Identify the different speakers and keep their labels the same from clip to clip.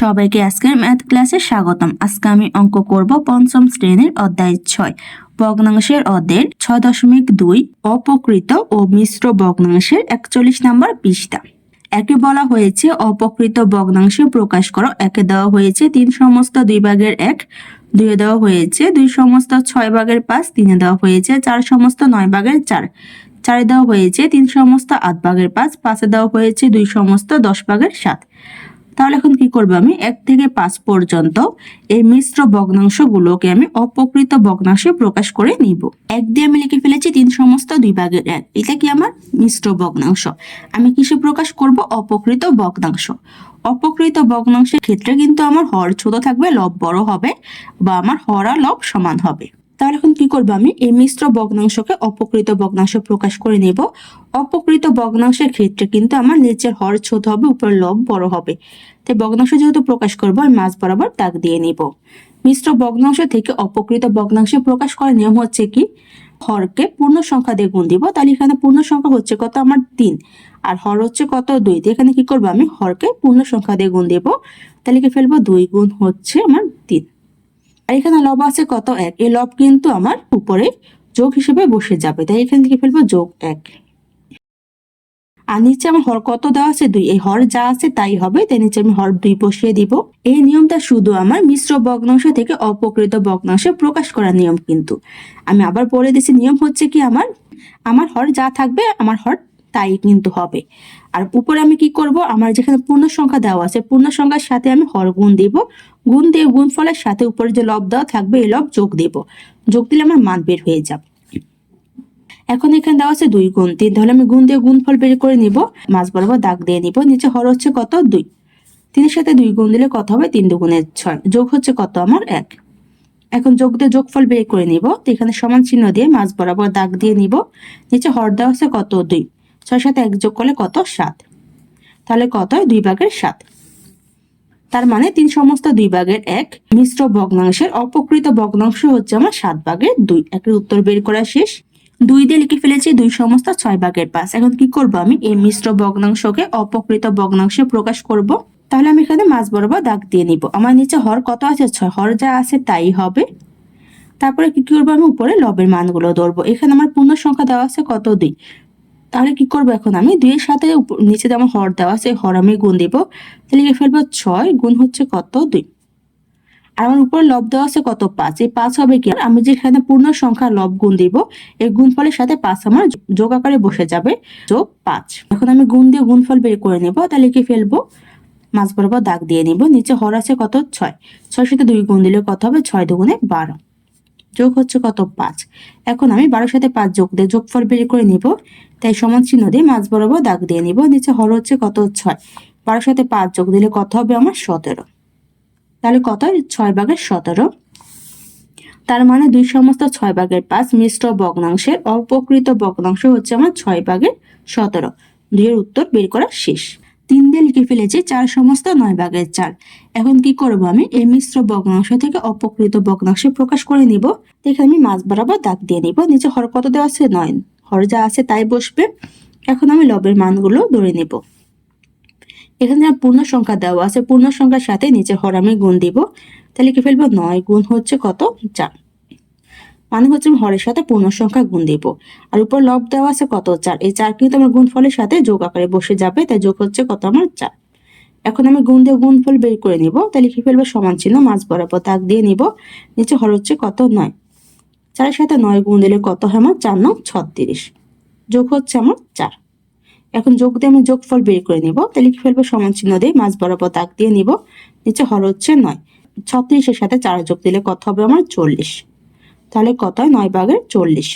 Speaker 1: সবাইকে আজকের ম্যাথ ক্লাসে স্বাগতম। আজকে আমি অঙ্ক করব পঞ্চম শ্রেণির অধ্যায় ছয়। ভগ্নাংশের অধ্যায়ের ছয় দশমিক দুই অপকৃত ও মিশ্র ভগ্নাংশের একচল্লিশ নম্বর পৃষ্ঠা। একে বলা হয়েছে অপকৃত ভগ্নাংশ প্রকাশ করো। একে দেওয়া হয়েছে তিন সমস্ত দুই ভাগের এক দুইয়ে দেওয়া হয়েছে দুই সমস্ত ছয় ভাগের পাঁচ, তিনে দেওয়া হয়েছে চার সমস্ত নয় ভাগের চার। চারে দেওয়া হয়েছে তিন সমস্ত আট ভাগের পাঁচ, পাঁচে দেওয়া হয়েছে দুই সমস্ত দশ ভাগের সাত। তাহলে এখন কি করব আমি? এক থেকে পাঁচ পর্যন্ত এই মিশ্র ভগ্নাংশগুলোকে আমি অপকৃত ভগ্নাংশে প্রকাশ করে নিব। এক দিয়ে আমি লিখে ফেলেছি তিন সমস্ত দুই ভাগের এক। এটা কি আমার? মিশ্র ভগ্নাংশ। আমি কিসে প্রকাশ করব? অপকৃত ভগ্নাংশ। অপকৃত ভগ্নাংশের ক্ষেত্রে কিন্তু আমার হর ছোট থাকবে, লব বড় হবে বা আমার হর আর লব সমান হবে। তাহলে এখন কি করব আমি? এই মিশ্র ভগ্নাংশকে অপকৃত ভগ্নাংশ প্রকাশ করে নেব। অপকৃত ভগ্নাংশের ক্ষেত্রে কিন্তু আমার নিচের হর ছোট হবে উপর লব বড় হবে। তাই ভগ্নাংশ যেহেতু প্রকাশ করব, আমি মাঝ বরাবর দাগ দিয়ে নিব। মিশ্র ভগ্নাংশ থেকে অপকৃত ভগ্নাংশে প্রকাশ করার নিয়ম হচ্ছে কি? হরকে পূর্ণ সংখ্যা দিয়ে গুণ দিব। তাহলে এখানে পূর্ণ সংখ্যা হচ্ছে কত? আমার তিন। আর হর হচ্ছে কত? দুই। তো এখানে কি করব আমি? হরকে পূর্ণ সংখ্যা দিয়ে গুণ দিব। তাহলে কি ফেলব? দুই গুণ হচ্ছে আমার তিন। আর এখানে লব আছে কত এক? এই লব কিন্তু আমার উপরে যোগ হিসেবে বসে যাবে। তাই এখান থেকে ফেলব যোগ এক। আর নিচে আমার হর কত দেওয়া আছে? দুই। এই হর যা আছে তাই হবে। তাই নিচে আমি হর দুই বসিয়ে দিব। এই নিয়মটা শুধু আমার মিশ্র ভগ্নাংশ থেকে অপকৃত ভগ্নাংশে প্রকাশ করার নিয়ম কিন্তু। আমি আবার বলে দিচ্ছি নিয়ম হচ্ছে কি আমার আমার হর যা থাকবে, আমার হর তাই কিন্তু হবে। আর উপরে আমি কি করব? আমার যেখানে পূর্ণ সংখ্যা দেওয়া আছে পূর্ণ সংখ্যার সাথে আমি হর গুণ দিব। গুণ দিয়ে গুণ ফলের সাথে উপরে যে লব দেওয়া থাকবে, এই লব যোগ দিব। যোগ দিলে আমার মান বের হয়ে যাবে। এখন এখানে দেওয়া আছে দুই গুণ তিন। তাহলে আমি গুণ দিয়ে গুণ ফল বের করে নিব। মাছ বরাবর দাগ দিয়ে নিব। নিচে হর হচ্ছে কত? দুই। তিনের সাথে দুই গুণ দিলে কত হবে? তিন দুগুণের ছয়। যোগ হচ্ছে কত? আমার এক। এখন যোগ দিয়ে যোগফল বের করে নিব। তো এখানে সমান চিহ্ন দিয়ে মাছ বরাবর দাগ দিয়ে নিব। নিচে হর দেওয়া আছে কত? দুই। ছয় সাথে এক যোগ করলে কত? সাত। তাহলে কত হয়? দুই ভাগের সাত। তার মানে তিন সমস্ত দুই ভাগের এক মিশ্র ভগ্নাংশের অপকৃত ভগ্নাংশ হচ্ছে আমার সাত ভাগের দুই। একের উত্তর বের করা শেষ। দুই দিয়ে লিখে ফেলেছি দুই সমস্ত ছয় ভাগের পাঁচ। এখন কি করব আমি? এই মিশ্র ভগ্নাংশকে অপকৃত ভগ্নাংশে প্রকাশ করব। তাহলে আমি এখানে মাছ বরাবর দাগ দিয়ে নিব। আমার নিচে হর কত আছে? ছয়। হর যা আছে তাই হবে। তারপরে কি করব আমি? উপরে লবের মানগুলো ধরবো। এখানে আমার পূর্ণ সংখ্যা দেওয়া আছে কত? দুই। তাহলে কি করব এখন আমি? দুইয়ের সাথে নিচে যেমন হর দেওয়া আছে, হর আমি গুণ দিব। তাহলে লিখে ফেলব ছয় গুণ হচ্ছে কত? দুই। আর আমার উপরে লব দেওয়া আছে কত? পাঁচ। এই পাঁচ হবে কি? আমি যেখানে পূর্ণ সংখ্যা লব গুণ দিব, এই গুণফলের সাথে পাঁচ আমার যোগ আকারে বসে যাবে। যোগ পাঁচ। এখন আমি গুণ দিয়ে গুণফল বের করে নেব। তাহলে লিখে ফেলব মাছ বরাবর দাগ দিয়ে নিব। নিচে হর আছে কত? ছয়। ছয় সাথে দুই গুণ দিলে কত হবে? ছয় দুগুণে বারো। যোগ হচ্ছে কত? পাঁচ। এখন আমি বারোর সাথে পাঁচ যোগ দিয়ে যোগফল বের করে নিব। তাই সমান চিহ্ন দিয়ে মাছ বরাবর দাগ দিয়ে নিব। নিচে হর হচ্ছে কত? ছয়। বারোর সাথে পাঁচ যোগ দিলে কত হবে? আমার সতেরো। তাহলে কত? ছয় ভাগের সতেরো। তার মানে দুই সমস্ত ছয় ভাগের পাঁচ মিশ্র ভগ্নাংশের অপকৃত ভগ্নাংশ হচ্ছে আমার ছয় ভাগের সতেরো। দুইয়ের উত্তর বের করা শেষ। তিন দিয়ে লিখে ফেলেছি, চার সমস্ত নয় ভাগের চার। এখন কি করব আমি? এই মিশ্র ভগ্নাংশ থেকে অপকৃত ভগ্নাংশে প্রকাশ করে নিব। দেখে আমি মাছ বরাবর দাগ দিয়ে নিব। নিচে হর কত দেওয়া আছে? নয়। হর যা আছে তাই বসবে। এখন আমি লবের মানগুলো ধরে নিব। এখানে পূর্ণ সংখ্যা দেওয়া আছে, পূর্ণ সংখ্যার সাথে নিচে হর আমি গুণ দিব। তাহলে কি ফেলব নয়, গুণ হচ্ছে কত? চার। মানে হচ্ছে আমি হরের সাথে পূর্ণ সংখ্যা গুণ দিব। আর উপর লব দেওয়া আছে কত? চার। এই চার কিন্তু আমার গুণফলের সাথে যোগ আকারে বসে যাবে, তাই যোগ হচ্ছে কত? আমার চার। এখন আমি গুণ দিয়ে গুণফল বের করে নিব, তাই লিখে ফেলব সমান চিহ্ন মাছ বরাবর দাগ দিয়ে নিব, নিচে হর হচ্ছে কত? নয়। চারের সাথে নয় গুণ দিলে কত হয়? আমার চার নং ছত্রিশ। যোগ হচ্ছে আমার চার। এখন যোগ দিয়ে আমি যোগফল বের করে নিব তাহলে লিখে ফেলব সমান চিহ্ন দিয়ে মাছ বরাবর দাগ দিয়ে নিব, নিচে হর হচ্ছে নয়। ছত্রিশের সাথে চার যোগ দিলে কত হবে? আমার চল্লিশ। তাহলে কত হয় নয় ভাগের চল্লিশ।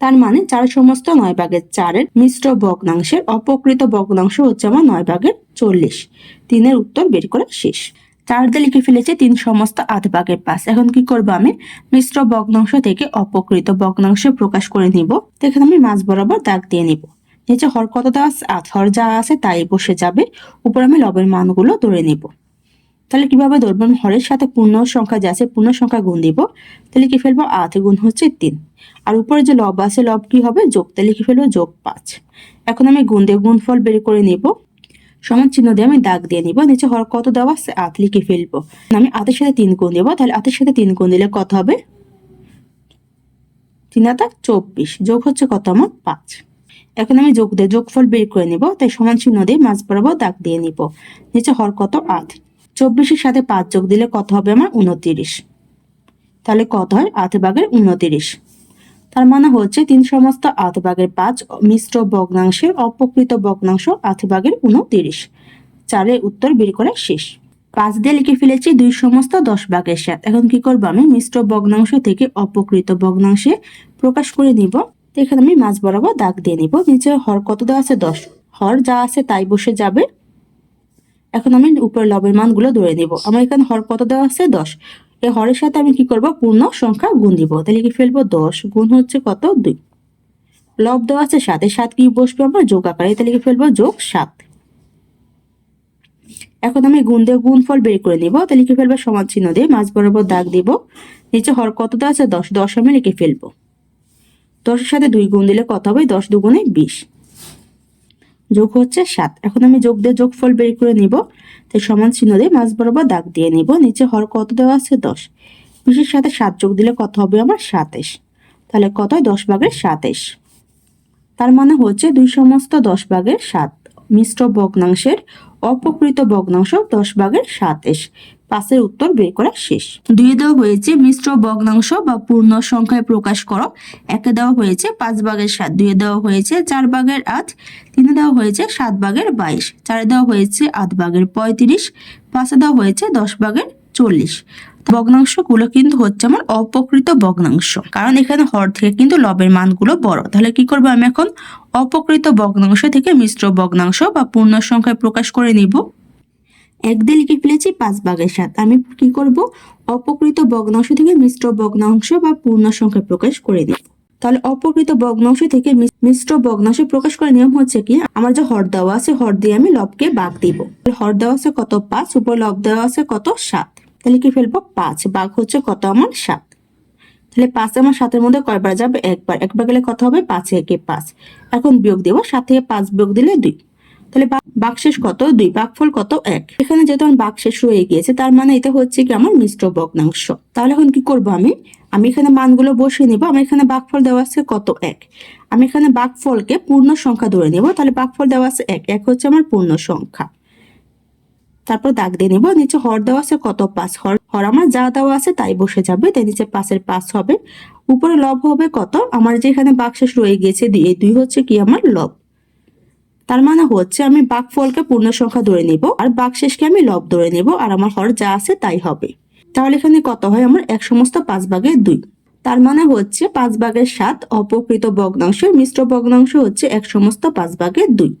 Speaker 1: তার মানে চার সমস্ত নয় ভাগের চারের মিশ্র ভগ্নাংশের অপকৃত ভগ্নাংশ হচ্ছে আমার নয় ভাগের চল্লিশ। তিনের উত্তর বের করা শেষ। চার দিয়ে লিখে ফেলেছে তিন সমস্ত আধ ভাগের পাঁচ। এখন কি করব আমি? মিশ্র ভগ্নাংশ থেকে অপকৃত ভগ্নাংশ প্রকাশ করে নিব। তো এখানে আমি মাছ বরাবর দাগ দিয়ে নিব। নিচে হর কত আছে? হর যা আছে তাই বসে যাবে। উপর আমি লবের মানগুলো ধরে নিব। তাহলে কীভাবে ধরবো হরের সাথে পূর্ণ সংখ্যা যে আছে, পূর্ণ সংখ্যা গুণ দিব। তাহলে কি ফেলব আট গুণ হচ্ছে তিন। আর উপরে যে লব আছে, লব কি হবে? যোগ। তাহলে কি ফেলব যোগ পাঁচ। এখন আমি গুণ দিয়ে গুণফল বের করে নিব। সমান চিহ্ন দিয়ে আমি দাগ দিয়ে নিব। নিচে হর কত দেওয়া আছে? আত লিখে ফেলব। আমি আতের সাথে তিন গুণ দেবো। তাহলে আতের সাথে তিন গুণ দিলে কত হবে? তিন হাতা চব্বিশ। যোগ হচ্ছে কত আমার? পাঁচ। এখন আমি যোগ দিয়ে যোগফল বের করে নিব। তাই সমান চিহ্ন দিয়ে মাঝ বরাবর দাগ দিয়ে নিব। নিচে হর কত? আট। চব্বিশের সাথে পাঁচ যোগ দিলে কত হবে আমার উনতিরিশ। তাহলে কত হয়? আধ ভাগের উনতিরিশ। তার মানে হচ্ছে তিন সমস্ত আট ভাগের পাঁচ মিশ্র ভগ্নাংশের অপকৃত ভগ্নাংশ আট ভাগের উনতিরিশ। চারের উত্তর বের করা শেষ। পাঁচ দিয়ে লিখে ফেলেছি দুই সমস্ত দশ ভাগের সাত। এখন কি করব আমি? মিশ্র ভগ্নাংশ থেকে অপকৃত ভগ্নাংশে প্রকাশ করে নিব। এখানে আমি মাছ বরাবর দাগ দিয়ে নিব। নিচে হর কত দেওয়া আছে? দশ। হর যা আছে তাই বসে যাবে। এখন আমি উপরে লবের মানগুলো ধরে নিব। আমার এখানে হর কত দেওয়া আছে? দশ। এই হরের সাথে আমি কি করব? পূর্ণ সংখ্যা গুণ দিব। তাহলে কি ফেলব দশ গুণ হচ্ছে কত? দুই। লব দেওয়া আছে সাথে সাত কি বসবে আমার? যোগ আকারে। তাহলে কি ফেলব যোগ সাত। এখন আমি গুণ দিয়ে গুণ ফল বের করে নিব। তাহলে লিখে ফেলব সমান চিহ্ন দিয়ে মাঝ বরাবর দাগ দিব। নিচে হর কত দেওয়া আছে? দশ। দশ আমি লিখে ফেলব। দশের সাথে দুই গুণ দিলে কত হবে? দশ দুগুণে বিশ। যোগ হচ্ছে সাত। এখন আমি যোগ দিয়ে যোগফল বের করে নিব। তাই সমান চিহ্ন দিয়ে মাছ বরাবর দাগ দিয়ে নিব। নিচে হর কত দেওয়া আছে? দশ। বিশের সাথে সাত যোগ দিলে কত হবে? আমার সাতাইশ তাহলে কত হয়? দশ ভাগের সাতাইশ তার মানে হচ্ছে দুই সমস্ত দশ ভাগের সাত। মিশ্র ভগ্নাংশের অপকৃত ভগ্নাংশ দশ ভাগের সাতাইশ পাঁচের উত্তর বের করা শেষ। দুই দেওয়া হয়েছে মিশ্র ভগ্নাংশ বা পূর্ণ সংখ্যায় প্রকাশ করো। একে দেওয়া হয়েছে পাঁচ ভাগের সাত দুয়ে দেওয়া হয়েছে চার ভাগের আট, তিনে দেওয়া হয়েছে সাত ভাগের বাইশ, চারে দেওয়া হয়েছে আট ভাগের পঁয়ত্রিশ, পাঁচে দেওয়া হয়েছে দশ ভাগের চল্লিশ। ভগ্নাংশগুলো কিন্তু হচ্ছে আমার অপকৃত ভগ্নাংশ। কারণ এখানে হর থেকে কিন্তু লবের মানগুলো বড়। তাহলে কি করব আমি এখন? অপকৃত ভগ্নাংশ থেকে মিশ্র ভগ্নাংশ বা পূর্ণ সংখ্যায় প্রকাশ করে নিব। এক দিয়ে লিখে ফেলেছি পাঁচ ভাগের সাত। আমি কি করব? অপকৃত ভগ্নাংশ থেকে মিশ্র ভগ্নাংশ বা পূর্ণ সংখ্যায় প্রকাশ করে নিব। তাহলে অপকৃত ভগ্নাংশ থেকে মিশ্র ভগ্নাংশ প্রকাশ করার নিয়ম হচ্ছে কি? আমার যে হর দেওয়া আছে, হর দিয়ে আমি লবকে বাঘ দিব। হর দেওয়া আছে কত? পাঁচ। উপর লব দেওয়া আছে কত? সাত। তাহলে কি ফেলব? পাঁচ। বাঘ হচ্ছে কত আমার? সাত। তাহলে পাঁচ আমার সাতের মধ্যে কয়বার যাবে? একবার। একবার গেলে কত হবে? পাঁচ একে পাঁচ। এখন বিয়োগ দেবো। সাত থেকে পাঁচ বিয়োগ দিলে দুই। তাহলে বা- বাকশেষ কত? দুই। বাকফল কত? এক। এখানে যেহেতু আমার বাকশেষ হয়ে গিয়েছে, তার মানে এটা হচ্ছে কি আমার মিশ্র ভগ্নাংশ। তাহলে এখন কি করব আমি? আমি এখানে মানগুলো বসিয়ে নিব। আমার এখানে বাকফল দেওয়া আছে কত? এক। আমি এখানে বাকফলকে পূর্ণ সংখ্যা ধরে নেব। তাহলে বাকফল দেওয়া আছে এক। এক হচ্ছে আমার পূর্ণ সংখ্যা। তারপর দাগ দিয়ে নিব, নিচে হর দেওয়া আছে, কত পাঁচ হর। হর আমার যা দেওয়া আছে তাই বসে যাবে, তাই নিচে পাঁচের পাঁচ হবে। উপরে লব হবে কত? আমার যে এখানে বাকশেষ রয়ে গিয়েছে দুই এই দুই হচ্ছে কি আমার লব। তার মানে হচ্ছে আমি বাকফলকে পূর্ণ সংখ্যা ধরে নিব, আর বাকশেষকে আমি লব ধরে নিব, আর আমার হর যা আছে তাই হবে। তাহলে এখানে কত হয়? আমার এক সমস্ত পাঁচ ভাগের দুই। তার মানে হচ্ছে পাঁচ ভাগের সাত অপকৃত ভগ্নাংশ, মিশ্র ভগ্নাংশ হচ্ছে এক সমস্ত পাঁচ ভাগের দুই।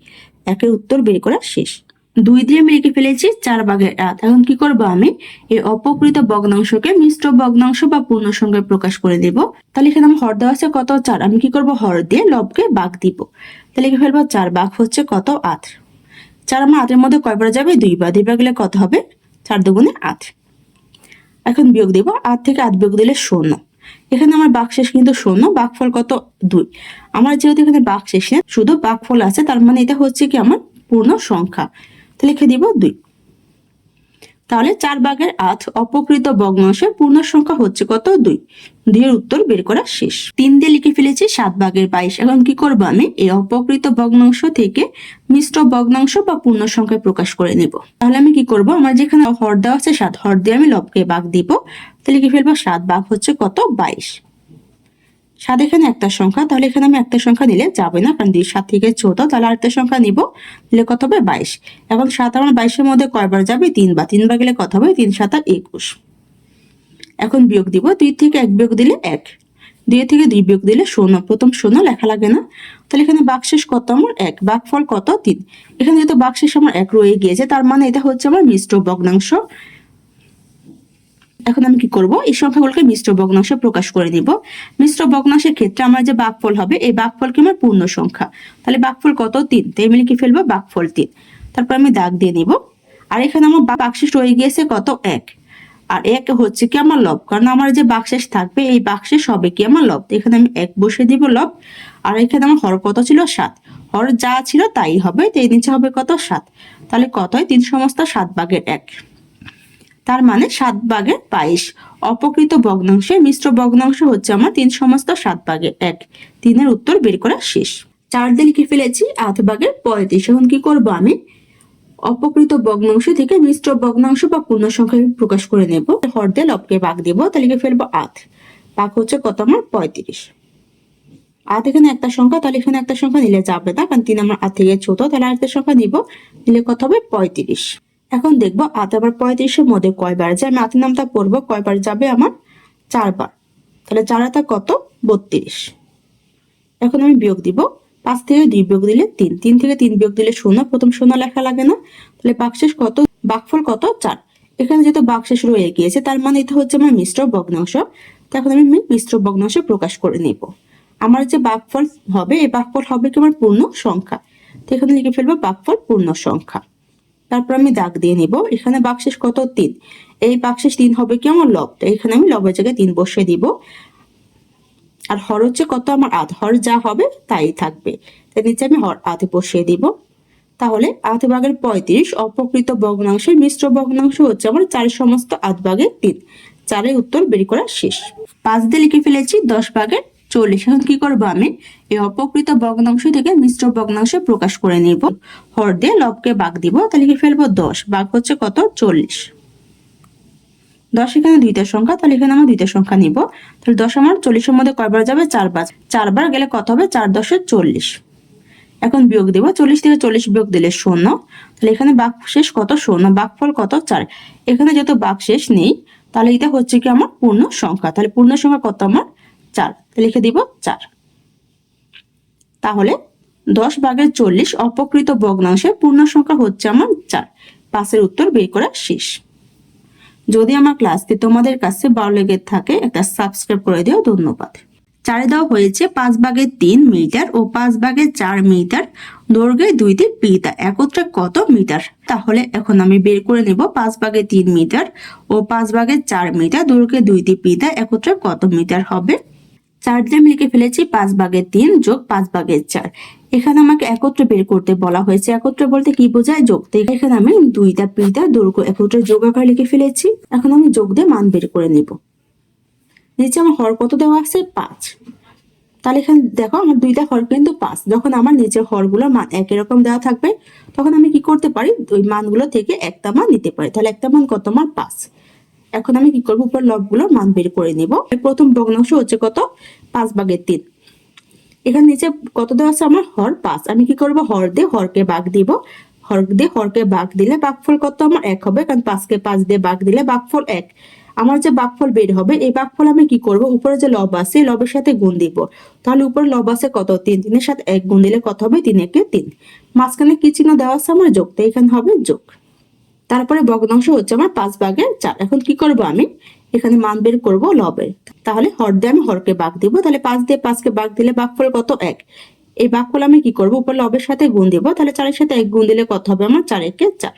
Speaker 1: একের উত্তর বের করা শেষ। দুই দিয়ে আমি ফেলেছি, চার ভাগের আট। এখন কি করব আমি? এই অপকৃত ভগ্নাংশকে মিশ্র ভগ্নাংশ বা পূর্ণ সংখ্যায় প্রকাশ করে দেব। তাহলে এখানে আমার হর দেওয়া আছে কত? চার। আমি কি করব? হর দিয়ে লবকে বাঘ দিব। তাহলে লিখে ফেলব চার বাঘ হচ্ছে কত? আট। চার আমার আটের মধ্যে কয়বার যাবে? দুই দুইবার দুইবার গেলে কত হবে? চার দুগুণে আট। এখন বিয়োগ দিব। আট থেকে আট বিয়োগ দিলে শূন্য। এখানে আমার বাকশেষ কিন্তু শূন্য বাকফল কত? দুই। আমার যেহেতু এখানে বাঘ বাকশেষে শুধু বাকফল আছে, তার মানে এটা হচ্ছে কি? আমার পূর্ণ সংখ্যা। লিখে দিব দুই। তাহলে চার ভাগের আধ অপকৃত ভগ্নাংশের পূর্ণ সংখ্যা হচ্ছে কত? দুই। দুইয়ের উত্তর বের করা শেষ। তিন দিয়ে লিখে ফেলেছি সাত ভাগের বাইশ। এখন কি করব আমি? এই অপকৃত ভগ্নাংশ থেকে মিশ্র ভগ্নাংশ বা পূর্ণ সংখ্যায় প্রকাশ করে নেব। তাহলে আমি কি করব? আমার যেখানে হর দেওয়া আছে সাত, হর দিয়ে আমি লবকে বাঘ দিব। তাহলে লিখে ফেলব সাত ভাগ হচ্ছে কত? বাইশ। সাত এখানে একটা সংখ্যা, তাহলে এখানে আমি একটা সংখ্যা নিলে যাবে না, কারণ দুই সাত থেকে ছোট তাহলে আরেকটা সংখ্যা নিব। দিলে কত হবে? বাইশ। এবং সাত আমার বাইশের মধ্যে কয়বার যাবে? তিনবার তিনবার গেলে কত হবে? তিন, সাত আর একুশ। এখন বিয়োগ দিব, দুই থেকে এক বিয়োগ দিলে এক। দুই থেকে দুই বিয়োগ দিলে শূন্য। প্রথম শূন্য লেখা লাগে না। তাহলে এখানে বাকশেষ কত আমার? এক। বাকফল কত? তিন। এখানে যেহেতু বাকশেষ আমার এক রয়ে গিয়েছে, তার মানে এটা হচ্ছে আমার মিশ্র ভগ্নাংশ। এখন আমি কি করব? এই সংখ্যাগুলোকে মিশ্র ভগ্নাংশে প্রকাশ করে নিব। মিশ্র ভগ্নাংশের ক্ষেত্রে আমার যে বাকফল হবে, এই বাকফলকে আমার পূর্ণ সংখ্যা? তাহলে বাকফল কত? তিন। তাই আমি লিখে ফেলব? বাকফল তিন। তারপর আমি দাগ দিয়ে নিব। আর এখানে আমার বাকশেষ রয়ে গিয়েছে কত? এক। আর এক হচ্ছে কি আমার লব? কারণ আমার যে বাকশেষ থাকবে, এই বাকশেষ হবে কি আমার লব? এখানে আমি এক বসে দিব লব। আর এখানে আমার হর কত ছিল? সাত। হর যা ছিল তাই হবে। তো এই নিচে হবে কত? সাত। তাহলে কত তিন সমস্ত সাত ভাগের এক। তার মানে সাত ভাগের বাইশ অপকৃত ভগ্নাংশের মিশ্র ভগ্নাংশ হচ্ছে আমার তিন সমস্ত সাত ভাগের এক। তিনের উত্তর বের করা শেষ। চার দিয়ে লিখে ফেলেছি আধ ভাগের পঁয়ত্রিশ। এখন কি করব আমি? অপকৃত ভগ্নাংশ থেকে মিশ্র ভগ্নাংশ বা পূর্ণ সংখ্যা প্রকাশ করে নেব। হর দিয়ে লবকে ভাগ দিব তাহলে লিখে ফেলব আধ ভাগ হচ্ছে কত আমার? পঁয়ত্রিশ। আধ এখানে একটা সংখ্যা, তাহলে এখানে একটা সংখ্যা নিলে যাবে না, কারণ তিন আমার আধ থেকে ছোট তাহলে আরেকটা সংখ্যা নিব। নিলে কত হবে? পঁয়ত্রিশ। এখন দেখব আবার পঁয়ত্রিশের মধ্যে কয়বার যায় আমি আধের নামটা পড়ব, কয়বার যাবে আমার? চারবার। তাহলে চার হাতা কত? বত্রিশ। এখন আমি বিয়োগ দিব। পাঁচ থেকে দুই বিয়োগ দিলে তিন। তিন থেকে তিন বিয়োগ দিলে শূন্য। প্রথম শূন্য লেখা লাগে না। তাহলে বাকশেষ কত? বাকফল কত? চার। এখানে যেহেতু বাকশেষ রয়ে গিয়েছে, তার মানে এটা হচ্ছে আমার মিশ্র ভগ্নাংশ। তো এখন আমি মিশ্র ভগ্নাংশ প্রকাশ করে নিব। আমার যে বাকফল হবে, এই বাকফল হবে কি আমার পূর্ণ সংখ্যা? তো এখানে লিখে ফেলব বাকফল পূর্ণ সংখ্যা। তারপর আমি দাগ দিয়ে নিব। এখানে বাকশেষ কত? তিন। এই বাকশেষ তিন হবে কি আমার লব। তো এখানে আমি লবের জায়গায় তিন বসিয়ে দিব। আর হর হচ্ছে কত? আমার আধ। হর যা হবে তাই থাকবে। তাই নিচে আমি হর আধে বসিয়ে দিব। তাহলে আধ ভাগের পঁয়ত্রিশ অপকৃত ভগ্নাংশের মিশ্র ভগ্নাংশ হচ্ছে আমার চার সমস্ত আধ ভাগের তিন। চারের উত্তর বের করা শেষ। পাঁচ দিয়ে লিখে ফেলেছি, দশ ভাগের চল্লিশ। এখন কি করব আমি? এই অপকৃত ভগ্নাংশ থেকে মিশ্র ভগ্নাংশ প্রকাশ করে নিব। হর দিয়ে লবকে বাঘ দিব তাহলে কি ফেলব দশ। বাঘ হচ্ছে কত? চল্লিশ। দশ এখানে দুইটা সংখ্যা, তাহলে এখানে আমরা দুইটা সংখ্যা নিব। তাহলে দশ আমার চল্লিশের মধ্যে কয়বার যাবে? চারবার চারবার গেলে কত হবে? চার দশে চল্লিশ। এখন বিয়োগ দেবো। চল্লিশ থেকে চল্লিশ বিয়োগ দিলে শূন্য। তাহলে এখানে বাঘ শেষ কত? শূন্য। বাকফল কত? চার। এখানে যত বাঘ শেষ নেই, তাহলে এটা হচ্ছে কি আমার পূর্ণ সংখ্যা? তাহলে পূর্ণ সংখ্যা কত আমার? চার। লিখে দিব চার। তাহলে দশ ভাগের চল্লিশ অপকৃত ভগ্নাংশের পূর্ণ সংখ্যা হচ্ছে আমার চার। পাঁচের উত্তর বের করা শেষ। যদি আমার ক্লাসটি তোমাদের কাছে ভালো লেগে থাকে, একটা সাবস্ক্রাইব করে দিও, ধন্যবাদ। চারে দেওয়া হয়েছে পাঁচ ভাগের তিন মিটার ও পাঁচ ভাগের চার মিটার। দৈর্ঘ্যে দুইটি পিতা, একত্রে কত মিটার? তাহলে এখন আমি বের করে নেব পাঁচ ভাগের তিন মিটার ও পাঁচ ভাগের চার মিটার। দৈর্ঘ্যে দুইটি পিতা, একত্রে কত মিটার হবে? চার দিয়ে আমি লিখে ফেলেছি, পাঁচ ভাগের তিন যোগ পাঁচ ভাগের চার। এখানে আমাকে একত্রে বের করতে বলা হয়েছে। একত্রে বলতে কি বোঝায়? যোগ তো এখানে আমি দুইটা পিতা দৈর্ঘ্য একত্রে যোগ আকার লিখে ফেলেছি। এখন আমি যোগ দিয়ে মান বের করে নিব। নিচে আমার হর কত দেওয়া আছে? পাঁচ। তাহলে এখানে দেখো, আমার দুইটা হর কিন্তু পাঁচ। যখন আমার নিচের হরগুলো মান একই রকম দেওয়া থাকবে, তখন আমি কি করতে পারি? ওই মানগুলো থেকে একটা মান নিতে পারি। তাহলে একটা মান কত? আমার পাঁচ। এখন আমি কি করব? উপর লবগুলোর মান বের করে নিব। প্রথম ভগ্নাংশ হচ্ছে কত? পাঁচ ভাগের তিন। এখানে নিচে কত দেওয়া আছে আমার? হর পাঁচ। আমি কি করব? হর দিয়ে হরকে বাঘ দিব। হর দিয়ে হরকে বাঘ দিলে বাঘফল কত? আমার এক হবে। কারণ পাঁচকে পাঁচ দিয়ে বাঘ দিলে বাঘফল এক। আমার যে বাঘফল বের হবে, এই বাঘফল আমি কি করব? উপরে যে লব আছে লবের সাথে গুণ দিব। তাহলে উপরে লব আছে কত? তিন। তিনের সাথে এক গুণ দিলে কত হবে? তিন একে তিন। মাঝখানে কি চিহ্ন দেওয়া আছে আমার? যোগ। তো এখানে হবে যোগ। তারপরে ভগ্নাংশ হচ্ছে আমার পাঁচ ভাগের চার। এখন কি করব আমি? এখানে মান বের করব লবের। তাহলে হর দিয়ে আমি হরকে বাঘ দিব। তাহলে পাঁচ দিয়ে পাঁচকে বাঘ দিলে বাঘফল কত? এক। এই বাঘফল আমি কি করব? উপর লবের সাথে গুণ দিব। তাহলে চারের সাথে এক গুণ দিলে কত হবে আমার? চার একে চার।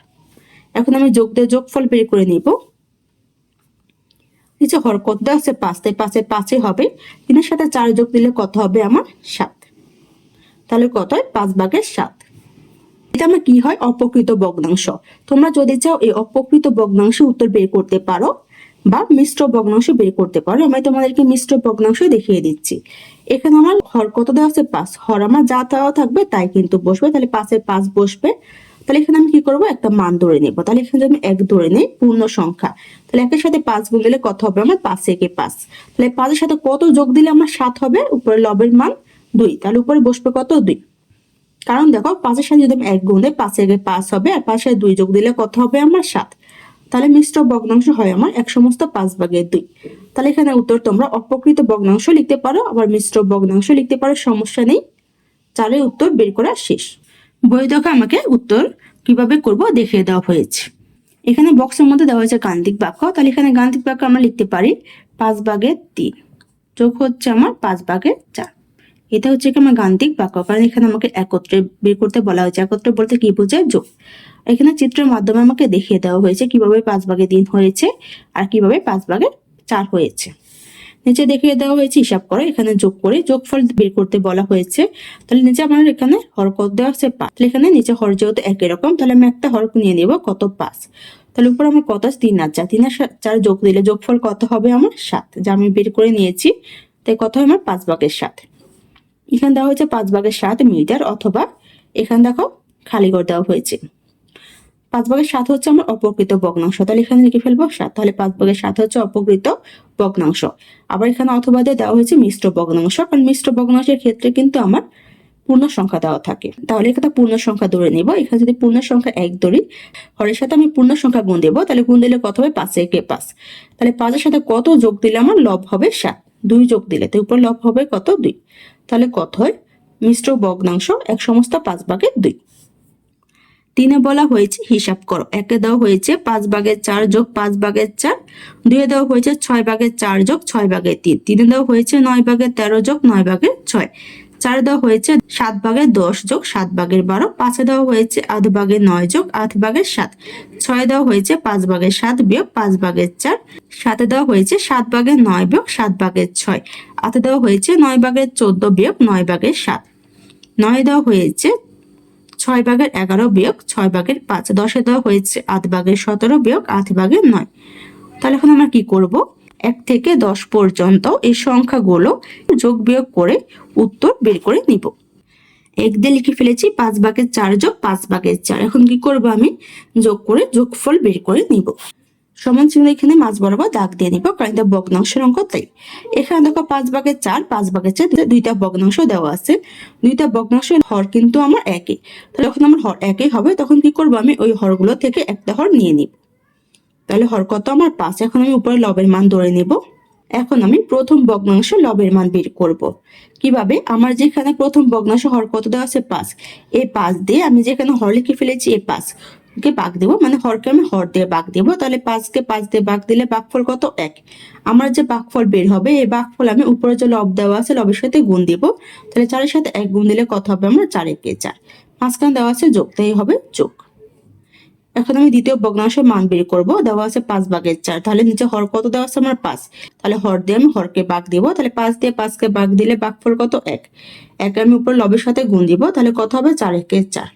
Speaker 1: এখন আমি যোগ দিয়ে যোগফল বের করে নিব। নিচে হর কত আছে? পাঁচ। তাই পাঁচে পাঁচে হবে। তিনের সাথে চার যোগ দিলে কত হবে আমার? সাত। তাহলে কত হয়? পাঁচ ভাগের সাত। এটা আমার কি হয়? অপকৃত ভগ্নাংশ। তোমরা যদি চাও এই অপকৃত ভগ্নাংশ উত্তর বের করতে পারো বা মিশ্র ভগ্নাংশ বের করতে পারো, আমি তোমাদেরকে মিশ্র ভগ্নাংশ দেখিয়ে দিচ্ছি। এখানে আমার হর কত দেওয়া আছে? পাঁচ। হর আমার যা দেওয়া থাকবে তাই কিন্তু বসবে। তাহলে পাঁচের পাঁচ বসবে। তাহলে এখানে আমি কি করব? একটা মান ধরে নেব। তাহলে এখানে আমি এক ধরে নিই, পূর্ণ সংখ্যা। তাহলে একের সাথে পাঁচ গুণ দিলে কত হবে? আমার পাঁচ, একে পাঁচ। তাহলে পাঁচের সাথে কত যোগ দিলে আমার সাত হবে? উপরে লবের মান দুই। তাহলে উপরে বসবে কত? দুই। কারণ দেখো, পাঁচের সাথে যদি আমি এক গুণ দিই পাঁচে একে পাঁচ হবে, আর পাঁচের দুই যোগ দিলে কত হবে আমার সাত? তাহলে মিশ্র ভগ্নাংশ হয় আমার এক সমস্ত পাঁচ ভাগের দুই। তাহলে এখানে উত্তর তোমরা অপকৃত ভগ্নাংশ লিখতে পারো, আবার মিশ্র ভগ্নাংশ লিখতে পারো, সমস্যা নেই। চারের উত্তর বের করা শেষ। বই দেখো আমাকে উত্তর কীভাবে করব দেখিয়ে দেওয়া হয়েছে। এখানে বক্সের মধ্যে দেওয়া হয়েছে গান্ধিক বাক্য। তাহলে এখানে গান্ধিক বাক্য আমরা লিখতে পারি পাঁচ ভাগের তিন। যোগ হচ্ছে আমার পাঁচ ভাগের চার। এটা হচ্ছে কি আমার গান্ধিক বাক্য, কারণ এখানে আমাকে একত্রে বের করতে বলা হয়েছে। একত্রে বলতে কি বোঝায়? যোগ। এখানে চিত্রের মাধ্যমে আমাকে দেখিয়ে দেওয়া হয়েছে কীভাবে পাঁচ ভাগে দিন হয়েছে আর কীভাবে পাঁচ ভাগে চার হয়েছে। নিচে দেখিয়ে দেওয়া হয়েছে, হিসাব করে, এখানে যোগ করে যোগফল বের করতে বলা হয়েছে। তাহলে নিচে আমার এখানে হর কত দেওয়া আছে পাঁচ। এখানে নিচে হর যেহেতু একই রকম, তাহলে আমি একটা হর নিয়ে নিব, কত পাঁচ? তাহলে উপর আমার কত? তিন আর চার। তিন আর চার যোগ দিলে যোগফল কত হবে আমার সাত, যা আমি বের করে নিয়েছি। তাই কত হয় আমার? পাঁচ ভাগের সাত। এখানে দেওয়া হয়েছে পাঁচ ভাগের সাত মিটার অথবা এখানে দেখো খালি করে দেওয়া হয়েছে। পাঁচ ভাগের সাত হচ্ছে আমার অপকৃত ভগ্নাংশ। তাহলে এখানে লিখে ফেলব সাত। তাহলে পাঁচ ভাগের সাত হচ্ছে অপকৃত ভগ্নাংশ। আবার এখানে অথবা দেওয়া হয়েছে মিশ্র ভগ্নাংশ। কারণ মিশ্র ভগ্নাংশের ক্ষেত্রে কিন্তু আমার পূর্ণ সংখ্যা দেওয়া থাকে। তাহলে এখানে পূর্ণ সংখ্যা ধরে নেব। এখানে যদি পূর্ণ সংখ্যা এক ধরি হরের সাথে আমি পূর্ণ সংখ্যা গুণ দেবো, তাহলে গুণ দিলে কত হবে? পাঁচে একে পাঁচ। তাহলে পাঁচের সাথে কত যোগ দিলে আমার লব হবে সাত? দুই যোগ দিলে। তো উপর লব হবে কত? দুই। তাহলে কত হয়? মিশ্র ভগ্নাংশ এক সমস্ত পাঁচ ভাগের দুই। তিনে বলা হয়েছে, হিসাব করো। একে দেওয়া হয়েছে পাঁচ ভাগের চার যোগ পাঁচ ভাগের চার। দুয়ে দেওয়া হয়েছে ছয় ভাগের চার যোগ ছয় ভাগের তিন। তিনে দেওয়া হয়েছে নয় ভাগের তেরো যোগ নয় ভাগের ছয়। চার দেওয়া হয়েছে সাত ভাগের দশ যোগ সাত ভাগের বারো, পাঁচে দেওয়া হয়েছে আধ ভাগের নয় যোগ আধ ভাগের সাত, ছয় দেওয়া হয়েছে পাঁচ ভাগের সাত বিয়োগ পাঁচ ভাগের চার, সাতে দেওয়া হয়েছে সাত ভাগের নয় বিয়োগ সাত ভাগের ছয়, আতে দেওয়া হয়েছে নয় ভাগের চোদ্দ বিয়োগ নয় ভাগের সাত, নয় দেওয়া হয়েছে ছয় ভাগের এগারো বিয়োগ ছয় ভাগের পাঁচ, দশে দেওয়া হয়েছে আধ ভাগের সতেরো বিয়োগ আধ ভাগের নয়, তাহলে এখন আমরা কি করব? এক থেকে দশ পর্যন্ত এই সংখ্যাগুলো যোগ বিয়োগ করে উত্তর বের করে নিব। এক দিয়ে লিখে ফেলেছি, পাঁচ ভাগের চার যোগ পাঁচ ভাগের চার। এখন কি করব আমি? যোগ করে যোগফল বের করে নিব। সমান চিহ্ন এখানে মাঝ বরাবর দাগ দিয়ে নিব, কারণ এটা ভগ্নাংশের অঙ্ক, তাই। এখানে দেখো পাঁচ ভাগের চার, পাঁচ ভাগের চার, দুইটা ভগ্নাংশ দেওয়া আছে। দুইটা ভগ্নাংশের হর কিন্তু আমার একই। তাহলে যখন আমার হর একই হবে, তখন কি করব আমি? ওই হরগুলো থেকে একটা হর নিয়ে নিব। তাহলে হর কত আমার পাঁচ এখন আমি উপরে লবের মান ধরে নিব। এখন আমি প্রথম ভগ্নাংশ লবের মান বের করব। কীভাবে? আমার যেখানে প্রথম ভগ্নাংশ হর কত দেওয়া আছে পাঁচ এই পাঁচ দিয়ে আমি যেখানে হর লিখে ফেলেছি এই পাঁচ। কে বাগ দেবো? মানে হরকে আমি হর দিয়ে বাগ দেবো। তাহলে পাঁচকে পাঁচ দিয়ে বাগ দিলে বাঘফল কত? এক। আমার যে বাঘফল বের হবে, এই বাঘফল আমি উপরে যে লব দেওয়া আছে, লবের সাথে গুণ দিব। তাহলে চারের সাথে এক গুণ দিলে কত হবে? আমার চার একে চার। মাঝখানে দেওয়া আছে যোগ, তাই হবে যোগ। এখন আমি দ্বিতীয় ভগ্নাংশের মান বের করব। দেওয়া আছে পাঁচ ভাগের চার। তাহলে নিচে হর কত দেওয়া আছে? আমার পাঁচ। তাহলে হর দিয়ে আমি হরকে বাঘ দিব। তাহলে পাঁচ দিয়ে পাঁচকে বাঘ দিলে বাঘফল কত? এক। এক আমি উপর লবের সাথে গুণ দিব। তাহলে কত হবে? চার। একে চার।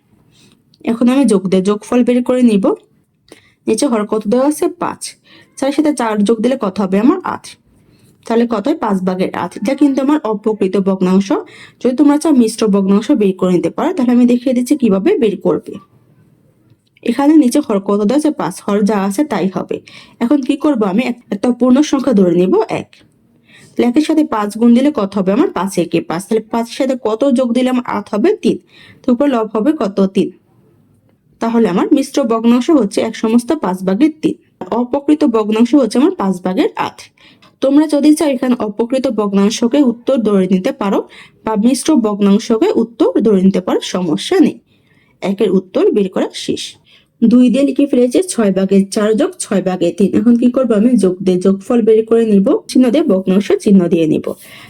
Speaker 1: এখন আমি যোগ দিয়ে যোগফল বের করে নিব। নিচে হর কত দেওয়া আছে? পাঁচ। চারের সাথে চার যোগ দিলে কত হবে? আমার আট। তাহলে কত হয়? পাঁচ ভাগের আট। এটা কিন্তু আমার অপ্রকৃত ভগ্নাংশ। যদি তোমরা চাও মিশ্র ভগ্নাংশ বের করে নিতে পারো, তাহলে আমি দেখিয়ে দিচ্ছি কীভাবে বের করবে। এখানে নিচে হর কত আছে? পাঁচ। হর যা আছে তাই হবে। এখন কি করব আমি? একটা পূর্ণ সংখ্যা ধরে নিব, এক। একের সাথে পাঁচ গুণ দিলে কত হবে? আমার পাঁচ একে পাঁচ। তাহলে পাঁচের সাথে কত যোগ দিলে আমার আট হবে? তিন। তো উপর লব হবে কত? তিন। তাহলে আমার মিশ্র ভগ্নাংশ হচ্ছে এক সমস্ত পাঁচ ভাগের তিন। অপকৃত ভগ্নাংশ হচ্ছে আমার পাঁচ ভাগের আট। তোমরা যদি চাও এখানে অপকৃত ভগ্নাংশকে উত্তর ধরে নিতে পারো বা মিশ্র ভগ্নাংশকে উত্তর ধরে নিতে পারো সমস্যা নেই। একের উত্তর বের করা শেষ। দুই দিয়ে লিখে ফেলেছে ছয় ভাগের চার যোগ, ছয় ভাগের তিন। এখন কি করব আমি? যোগ দিয়ে যোগফল বের করে নিব। চিহ্ন দিয়ে ভগ্নাংশ চিহ্ন দিয়ে নিব।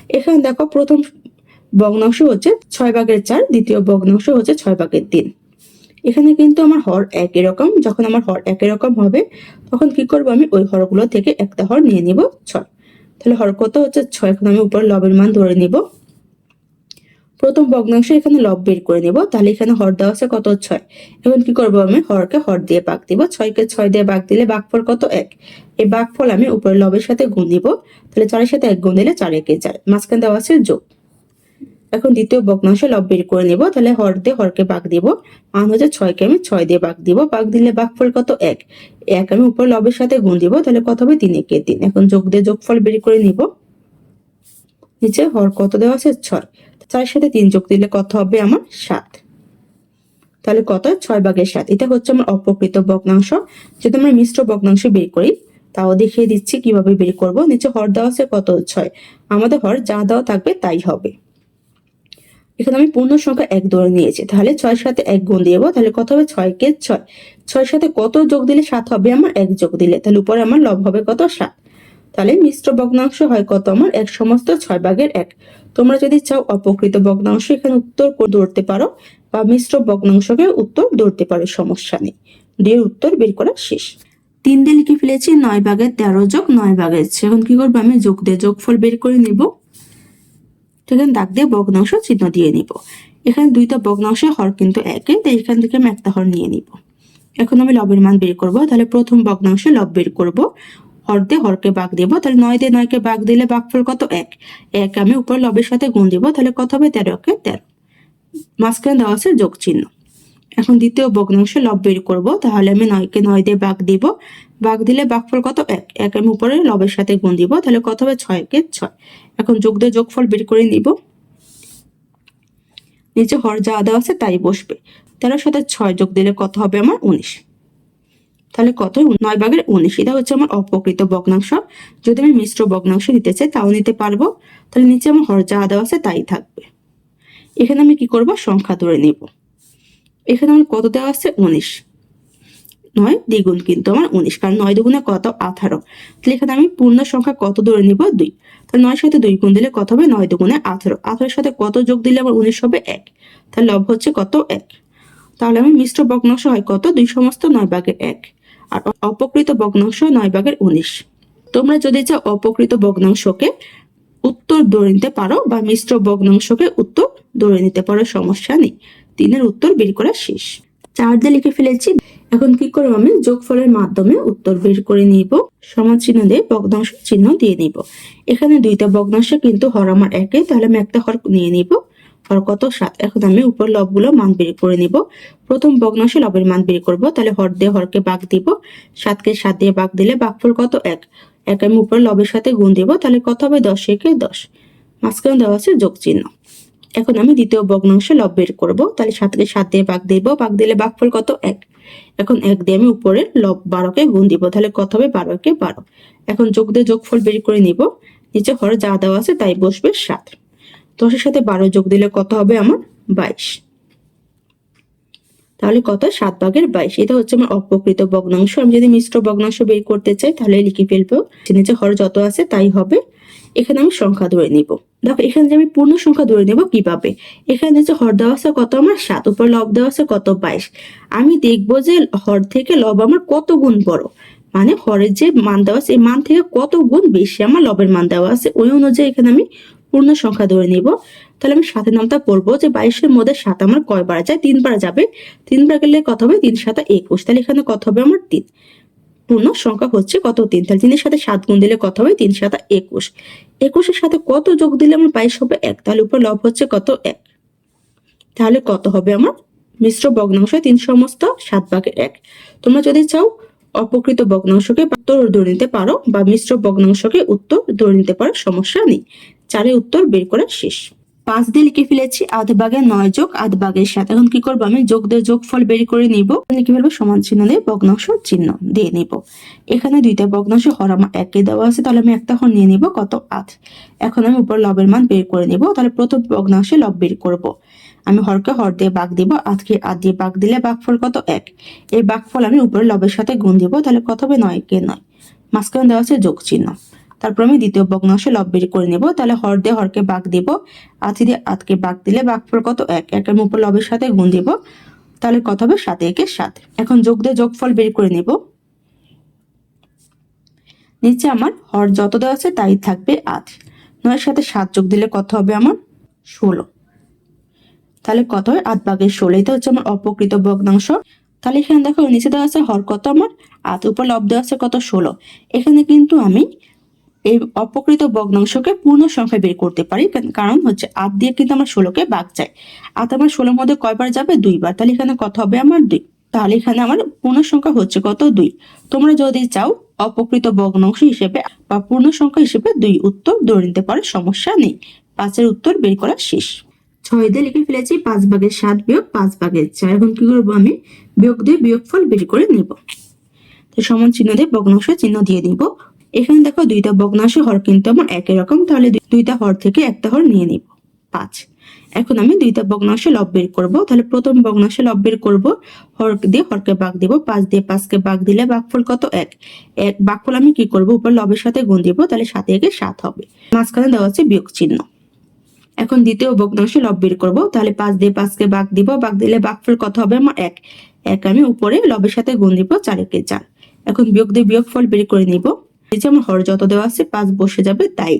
Speaker 1: এখানে দেখো প্রথম ভগ্নাংশ হচ্ছে ছয় ভাগের চার, দ্বিতীয় ভগ্নাংশ হচ্ছে ছয় ভাগের তিন। এখানে কিন্তু আমার হর একই রকম। যখন আমার হর একই রকম হবে, তখন কি করব আমি? ওই হরগুলো থেকে একটা হর নিয়ে নিব, ছয়। তাহলে হর কত হচ্ছে? ছয়। এখন আমি উপর লবের মান ধরে নিব। প্রথম ভগ্নাংশ এখানে লব বের করে নিব। তাহলে এখানে হর দেওয়া আছে কত? ছয়। এখন কি করব আমি? হরকে হর দিয়ে বাঘ দিব। ছয়কে ছয় দিয়ে বাঘ দিলে বাঘফল কত? এক। এই বাঘফল আমি উপরে লবের সাথে গুণ দিব তাহলে চারের সাথে এক গুণ দিলে চার একে চার। মাঝখানে দেওয়া আছে যোগ। এখন দ্বিতীয় ভগ্নাংশ লব বের করে নিব। তাহলে হর দিয়ে হরকে বাঘ দিব। মান হচ্ছে ছয়কে আমি ছয় দিয়ে বাঘ দিব। বাঘ দিলে বাঘফল কত? এক। এক আমি উপর লবের সাথে গুণ দিব। তাহলে কত হবে? তিন একে তিন। এখন যোগ দিয়ে যোগফল বের করে নিব। নিচে হর কত দেওয়া আছে? ছয়। চারের সাথে তিন যোগ দিলে কত হবে আমার সাত? তাহলে কত? ছয় ভাগের সাত। এটা হচ্ছে আমার অপ্রকৃত ভগ্নাংশ। যদি আমরা মিশ্র ভগ্নাংশ বের করি, তাও দেখিয়ে দিচ্ছি কীভাবে বের করব। নিচে হর দেওয়া আছে কত? ছয়। আমাদের হর যা দেওয়া থাকবে তাই হবে। এখানে আমি পূর্ণ সংখ্যা এক ধরে নিয়েছি। তাহলে ছয়ের সাথে এক গুণ দিব। তাহলে কত হবে? ছয় কে ছয়। ছয়ের সাথে কত যোগ দিলে সাত হবে? আমার এক যোগ দিলে। তাহলে উপরে আমার লব হবে কত? সাত। তাহলে মিশ্র ভগ্নাংশ হয় কত? আমার এক সমস্ত ছয় ভাগের এক। তোমরা যদি চাও অপকৃত ভগ্নাংশ এখানে উত্তর ধরতে পারো, বা মিশ্র ভগ্নাংশকে উত্তর ধরতে পারো, সমস্যা নেই। দুইয়ের উত্তর বের করা শেষ। তিন দিয়ে লিখে ফেলেছি, নয় ভাগের তেরো যোগ নয় ভাগের। এখন কি করব আমি? যোগ দিয়ে যোগফল বের করে নিব। এখানে দাগ দিয়ে ভগ্নাংশ চিহ্ন দিয়ে নিব। এখানে দুইটা ভগ্নাংশ হর কিন্তু একই তাই এখান থেকে আমি একটা হর নিয়ে নিব। এখন আমি লবের মান বের করব, তাহলে প্রথম ভগ্নাংশে লব বের করব। হর দিয়ে হরকে বাঘ দিব, তাহলে নয় দিয়ে নয়কে বাঘ দিলে বাঘফল কত? এক। এক আমি উপর লবের সাথে গুণ দিব, তাহলে কত হবে? তেরোকে তেরো। মাঝখানে দেওয়া আছে যোগ চিহ্ন। এখন দ্বিতীয় ভগ্নাংশে লব বের করব, তাহলে আমি নয়কে নয় দিয়ে বাঘ দিব। বাঘ দিলে বাঘফল কত? এক। এক আমি উপরে লবের সাথে গুণ দিব, তাহলে কত হবে? ছয়কে ছয়। এখন যোগ দিয়ে যোগফল বের করে নিব। নিচে হর যা দেওয়া আছে, তাই বসবে। তেরোর সাথে ছয় যোগ দিলে কত হবে? আমার উনিশ। তাহলে কত নয় ভাগের উনিশ এটা হচ্ছে আমার অপকৃত ভগ্নাংশ। যদি আমি মিশ্র ভগ্নাংশ নিতে চাই, তাও নিতে পারব। তাহলে নিচে আমার হর যা দেওয়া আছে, তাই থাকবে। এখানে আমি কি করব? সংখ্যা ধরে নিব। এখানে আমার কত দেওয়া আছে? উনিশ। নয় দ্বিগুণ কিন্তু আমার উনিশ, কারণ নয় দুগুণে কত? আঠারো। তাহলে এখানে আমি পূর্ণ সংখ্যা কত ধরে নিব? দুই। তাহলে নয় সাথে দুই গুণ দিলে কত হবে? নয় দুগুণে আঠারো। আঠারোর সাথে কত যোগ দিলে আমার উনিশ হবে? এক। তাহলে লব হচ্ছে কত? এক। তাহলে আমি মিশ্র ভগ্নাংশ হয় কত? দুই সমস্ত নয় ভাগের এক। আর অপকৃত ভগ্নাংশ নয় ভাগের উনিশ। তোমরা যদি চাও অপকৃত ভগ্নাংশকে উত্তর ধরে নিতে পারো বা মিশ্র ভগ্নাংশকে উত্তর ধরে নিতে পারো, সমস্যা নেই। তিনের উত্তর বের করা শেষ। চার দিয়ে লিখে ফেলেছি। এখন কি করব আমি? যোগফলের মাধ্যমে উত্তর বের করে নিব। সমান চিহ্ন দিয়ে ভগ্নাংশ চিহ্ন দিয়ে নিব। এখানে দুইটা ভগ্নাংশ কিন্তু হর আমার একে, তাহলে আমি একটা হর নিয়ে নিব। হর কত? সাত। এখন আমি উপর লবগুলো মান বের করে নিব। প্রথম ভগ্নাংশে লবের মান বের করব, তাহলে হর দিয়ে হরকে বাগ দিব। সাতকে সাত দিয়ে বাগ দিলে বাঘফল কত? এক। এক আমি উপর লবের সাথে গুণ দিব, তাহলে কত হবে? দশ। একে দশ। মাঝখানে দেওয়া আছে যোগ চিহ্ন। এখন আমি দ্বিতীয় ভগ্নাংশে লব বের করব, তাহলে সাতকে সাত দিয়ে বাগ দিব বাগ দিলে বাঘফল কত? এক। এখন এক দিয়ে আমি উপরে লব বারোকে গুণ দিব, তাহলে কত হবে? বারো কে বারো। এখন যোগ দিয়ে যোগফল বের করে নিব। নিচে হর যা দেওয়া আছে তাই বসবে সাত। দশের সাথে বারো যোগ দিলে কত হবে আমার? বাইশ। তাহলে কত? সাত ভাগের বাইশ। এটা হচ্ছে আমার অপকৃত ভগ্নাংশ। আমি যদি মিশ্র ভগ্নাংশ বের করতে চাই, তাহলে লিখে ফেলব। নিচে হর যত আছে, তাই হবে। এখানে আমি সংখ্যা ধরে নিব। দেখো, এখানে যে আমি পূর্ণ সংখ্যা ধরে নেব কীভাবে? এখানে যে হর দেওয়া আছে কত আমার? সাত। উপর লব দেওয়া আছে কত? বাইশ। আমি দেখব যে হর থেকে লব আমার কত গুণ বড়? মানে হরের যে মান দেওয়া আছে, এই মান থেকে কত গুণ বেশি আমার লবের মান দেওয়া আছে? ওই অনুযায়ী এখানে আমি পূর্ণ সংখ্যা ধরে নিব। তাহলে আমি সাথে নামটা পড়ব যে বাইশের মধ্যে সাত আমার কয়বার যায়? তিনবার যাবে। তিনবার গেলে কত হবে? তিন সাথে একুশ। তাহলে এখানে কত হবে আমার তিন? পূর্ণ সংখ্যা হচ্ছে কত? তিন। তাহলে তিনের সাথে সাত গুণ দিলে কত হবে? তিন সাথে একুশ। একুশের সাথে কত যোগ দিলে আমার বাইশ হবে? এক। তাহলে উপর লব হচ্ছে কত? এক। তাহলে কত হবে আমার? মিশ্র ভগ্নাংশ তিন সমস্ত সাত ভাগের এক। তোমরা যদি চাও অপকৃত ভগ্নাংশকে উত্তর ধরে নিতে পারো বা মিশ্র ভগ্নাংশকে উত্তর ধরে নিতে পারো, সমস্যা নেই। চারের উত্তর বের করা শেষ। পাঁচ দিয়ে লিখে ফেলেছি, আধ ভাগে নয় যোগ, আধ ভাগের সাথে এখন কি করব আমি? যোগ দিয়ে যোগফল বের করে নিব। লিখে ফেলব সমান চিহ্ন দিয়ে ভগ্নাংশ চিহ্ন দিয়ে নিব। এখানে দুইটা ভগ্নাংশ হর আমার একে দেওয়া আছে, তাহলে আমি একটা হর নিয়ে নিব, কত? আধ এখন আমি উপর লবের মান বের করে নিব, তাহলে প্রথম ভগ্নাংশে লব বের করব। আমি হরকে হর দিয়ে বাঘ দিব, আধকে আধ দিয়ে বাঘ দিলে বাঘফল কত? এক। এই বাঘফল আমি উপরে লবের সাথে গুণ দিব, তাহলে কত হবে? নয় কে নয়। মাঝখানে দেওয়া আছে যোগ চিহ্ন। তারপর আমি দ্বিতীয় ভগ্নাংশে লব বের করে নেব। তাহলে হর দিয়ে হরকে বাঘ দিব আধি দিয়ে আধকে বাঘ দিলে বাঘফল কত? এক। এক আমি উপর লবের সাথে গুণ দিব। তাহলে কত হবে? সাত, একে সাত। এখন যোগ দিয়ে যোগফল বের করে নেব। নিচে আমার হর যত দেওয়া আছে তাই থাকবে আট। নয়ের সাথে সাত যোগ দিলে কত হবে আমার? ষোলো। তাহলে কত হয়? আট ভাগের ষোলো। এটা হচ্ছে আমার অপকৃত ভগ্নাংশ। তাহলে এখানে দেখো, নিচে দেওয়া আছে হর কত আমার? আট। উপর লব দেওয়া আছে কত? ষোলো। এখানে কিন্তু আমি এই অপকৃত ভগ্নাংশকে পূর্ণ সংখ্যায় বের করতে পারি, কারণ- হচ্ছে আট দিয়ে কিন্তু আমার ষোলোকে বাগ যায় আট আমার ষোলোর মধ্যে কয়বার যাবে? দুইবার। তাহলে এখানে কত হবে আমার দুই? তাহলে এখানে আমার পূর্ণ সংখ্যা হচ্ছে কত? দুই। তোমরা যদি চাও অপকৃত ভগ্নাংশ হিসেবে বা পূর্ণ সংখ্যা হিসেবে দুই উত্তর ধরে নিতে পারো, সমস্যা নেই। পাঁচের উত্তর বের করা শেষ। ছয় দিয়ে লিখে ফেলেছি পাঁচ ভাগের সাত বিয়োগ পাঁচ ভাগের চার। এখন কি করব আমি? বিয়োগ দিয়ে বিয়োগফল বের করে নিব। তো সমান চিহ্ন দিয়ে ভগ্নাংশ চিহ্ন দিয়ে দিব। এখানে দেখো দুইটা ভগ্নাংশ হর কিন্তু আমার একই রকম, তাহলে দুই- দুইটা হর থেকে একটা হর নিয়ে নিব। পাঁচ। এখন আমি দুইটা ভগ্নাংশ লব বের করব। তাহলে প্রথম ভগ্নাংশ লব বের করব, হর দিয়ে হরকে বাঘ দিব। পাঁচ দিয়ে পাঁচকে বাঘ দিলে বাঘফল কত? এক। এক। বাঘফল আমি কি করব? উপর লবের সাথে গুণ দিব, তাহলে সাথে একে সাত হবে। মাঝখানে দেওয়া আছে বিয়োগ চিহ্ন। এখন দ্বিতীয় ভগ্নাংশ লব বের করব, তাহলে পাঁচ দিয়ে পাঁচকে বাঘ দিব। বাঘ দিলে বাঘফল কত হবে? আমার এক। এক আমি উপরে লবের সাথে গুণ দিব চার একে চার এখন বিয়োগ দিয়ে বিয়োগ ফল বের করে নিব। এই যে হর যত দেওয়া আছে, পাঁচ বসে যাবে তাই।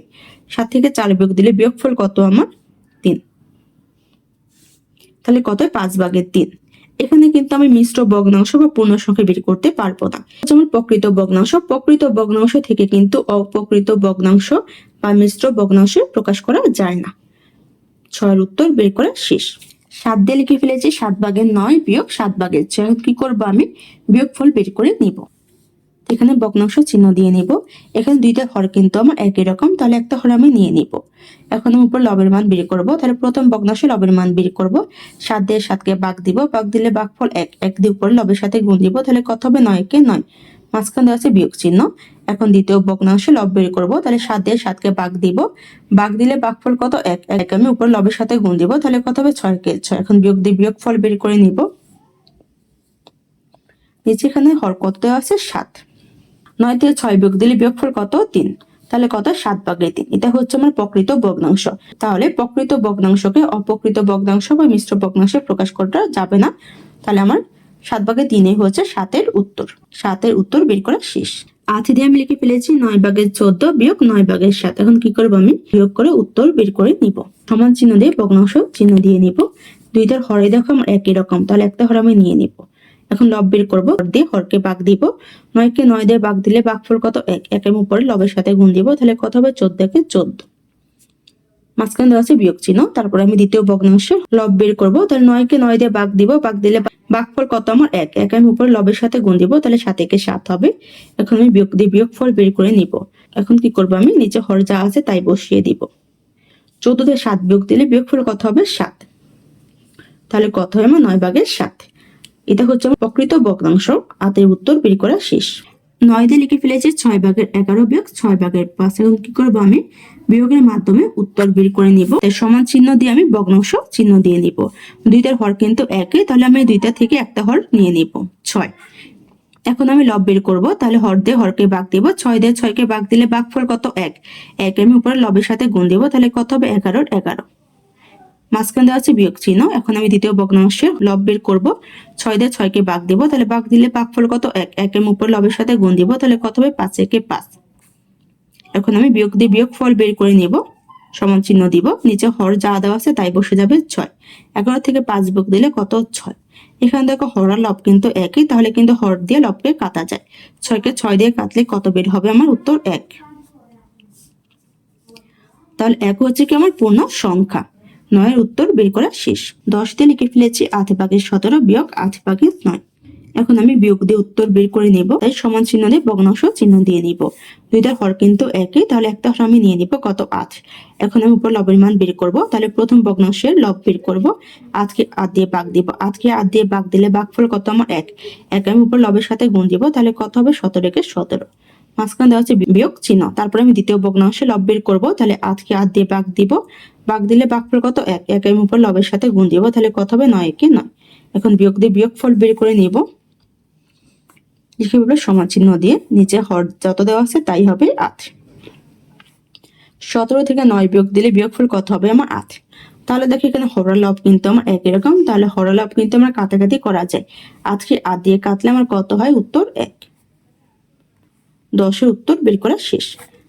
Speaker 1: সাত থেকে চার বিয়োগ দিলে বিয়োগ ফল কত আমার? তিন। তাহলে কত? পাঁচ ভাগের তিন। এখানে কিন্তু আমি মিশ্র ভগ্নাংশ বা পূর্ণ সংখ্যা বের করতে পারব না। যেমন প্রকৃত ভগ্নাংশ। প্রকৃত ভগ্নাংশ থেকে কিন্তু অপ্রকৃত ভগ্নাংশ বা মিশ্র ভগ্নাংশ প্রকাশ করা যায় না। ছয়ের উত্তর বের করা শেষ। সাত দিয়ে লিখে ফেলেছি, সাত ভাগের নয় বিয়োগ সাত ভাগের ছয়। কি করব আমি? বিয়োগ ফল বের করে নিব। এখানে ভগ্নাংশ চিহ্ন দিয়ে নিব। এখানে দুইটা হর কিন্তু আমার একই রকম, তাহলে একটা হর আমি নিয়ে নিব। এখন আমি উপর লবের মান বের করব, তাহলে প্রথম ভগ্নাংশে লবের মান বের করব। সাত দিয়ে সাতকে বাঘ দিব, বাঘ দিলে বাঘ ফল এক এক দিয়ে উপরে লবের সাথে গুণ দিব, তাহলে কত হবে? নয় কে নয়। মাঝখান দেওয়া আছে বিয়োগ চিহ্ন। এখন দ্বিতীয় ভগ্নাংশে লব বের করব, তাহলে সাত দিয়ে সাতকে বাঘ দিব। বাঘ দিলে বাঘফল কত? এক এক। আমি উপর লবের সাথে গুণ দিব, তাহলে কত হবে? ছয় কে ছয়। এখন বিয়োগ দিয়ে বিয়োগ ফল বের করে নিব। নিচে এখানে হর কত দেওয়া আছে? সাত। নয় থেকে ছয় বিয়োগ দিলে বিয়োগফল কত? তিন। তাহলে কত? সাত ভাগের তিন। এটা হচ্ছে আমার প্রকৃত ভগ্নাংশ। তাহলে প্রকৃত ভগ্নাংশকে অপ্রকৃত ভগ্নাংশ বা মিশ্র ভগ্নাংশে প্রকাশ করা যাবে না। তাহলে আমার সাত ভাগের তিনে হচ্ছে সাতের উত্তর। সাতের উত্তর বের করা শেষ। আথি দিয়ে আমি লিখে ফেলেছি নয় ভাগের চোদ্দ বিয়োগ নয় ভাগের সাত। এখন কি করব আমি? বিয়োগ করে উত্তর বের করে নিব। সমান চিহ্ন দিয়ে ভগ্নাংশ চিহ্ন দিয়ে নিব। দুইটার হরে দেখো, আমার একই রকম। তাহলে একটা হর আমি নিয়ে নিব। এখন লব বের করব দিয়ে হরকে বাঘ দিব। নয়কে নয় দিয়ে বাঘ দিলে বাঘ বাঘফল কত? এক। একের উপরে লবের সাথে গুণ দিব, তাহলে কত হবে? চোদ্দ একে চোদ্দ। মাঝখানে দেওয়া আছে বিয়োগ চিহ্ন, তারপরে আমি দ্বিতীয় ভগ্নাংশে লব বের করব, তাহলে নয়কে নয় দিয়ে বাঘ দিব, বাঘ দিলে বাঘফল কত আমার? এক। এক আমি উপরে লবের সাথে গুণ দিব, তাহলে সাত একে সাত হবে। এখন আমি বিয়োগ দিয়ে বিয়োগ ফল বের করে নিব। এখন কি করব আমি? নিচে হর যা আছে তাই বসিয়ে দিব। চোদ্দ থেকে সাত বিয়োগ দিলে বিয়োগ ফল কত হবে? সাত। তাহলে কত হবে আমার? নয় বাঘের সাত। এটা হচ্ছে আমার প্রকৃত ভগ্নাংশ। আতের উত্তর বের করা শেষ। নয় লিখে ফেলেছি ছয় ভাগের এগারো বিয়োগ ছয় ভাগের পাঁচ। এখন কি করব আমি? বিয়োগের মাধ্যমে উত্তর বের করে নিব। তাই সমান চিহ্ন দিয়ে আমি ভগ্নাংশ চিহ্ন দিয়ে নিব। দুইটার হর কিন্তু একই তাহলে আমি দুইটা থেকে একটা হর নিয়ে নিব। ছয়। এখন আমি লব বের করব, তাহলে হর দিয়ে হরকে বাঘ দিব। ছয় দিয়ে ছয়কে বাঘ দিলে বাঘ বাঘফল কত? এক। এক আমি উপরে লবের সাথে গুণ দিব, তাহলে কত হবে? এগারোর এগারো। মাঝখান দেওয়া আছে বিয়োগ চিহ্ন। এখন আমি দ্বিতীয় ভগ্নাংশের লব বের করব। ছয় দিয়ে ছয়কে বাঘ দিব। তাহলে বাঘ দিলে বাঘফল কত? এক। একের উপর লবের সাথে গুণ দিব। তাহলে কত হবে? পাঁচ। একে পাঁচ। এখন আমি বিয়োগ দিয়ে বিয়োগ ফল বের করে নিব। সমান চিহ্ন দিব। নিচে হর যা দেওয়া আছে তাই বসে যাবে ছয়। এগারো থেকে পাঁচ বিয়োগ দিলে কত? ছয়। এখানে দেখো হর আর লব কিন্তু একই। তাহলে কিন্তু হর দিয়ে লবকে কাটা যায়। ছয়কে ছয় দিয়ে কাটলে কত বের হবে আমার উত্তর? এক। তাহলে এক হচ্ছে কি আমার পূর্ণ সংখ্যা? নয়ের উত্তর বের করা শেষ। দশ দিয়ে লিখে ফেলেছি আধ ভাগের সতেরো বিয়োগ আধ ভাগের নয়। এখন আমি বিয়োগ দিয়ে উত্তর বের করে নেব, তাই সমান চিহ্ন দিয়ে ভগ্নাংশ চিহ্ন দিয়ে নিব। দুইটার হর কিন্তু একই তাহলে একটা হর আমি নিয়ে নিব কত? আধ। এখন আমি উপর লবের মান বের করব, তাহলে প্রথম ভগ্নাংশের লব বের করব। আজকে আধ দিয়ে বাঘ দিব। আজকে আধ দিয়ে বাঘ দিলে বাঘফল কত? আমার এক। এক আমি উপর লবের সাথে গুণ দিব, তাহলে কত হবে? সতেরো একে সতেরো। মাঝখানে দেওয়া হচ্ছে বিয়োগ চিহ্ন। তারপরে আমি দ্বিতীয় ভগ্নাংশে লব বের করব, তাহলে আজকে আধ দিয়ে বাঘ দিব। বাঘ দিলে বাঘফল কত? এক এক আমি উপর লবের সাথে গুণ দিব, তাহলে কত হবে? নয়, একে নয়। এখন বিয়োগ দিয়ে বিয়োগ ফল বের করে নিব। লিখে বলব সমান চিহ্ন দিয়ে নিচে হর যত দেওয়া আছে তাই হবে আট। সতেরো থেকে নয় বিয়োগ দিলে বিয়োগফল কত হবে? আমার আট। তাহলে দেখো এখানে হরা লাভ কিন্তু আমার একই রকম তাহলে হরা লাভ কিন্তু আমার কাটাকাটি করা যায়। আজকে আট দিয়ে কাটলে আমার কত হয়? উত্তর এক। দশের উত্তর বের করা শেষ।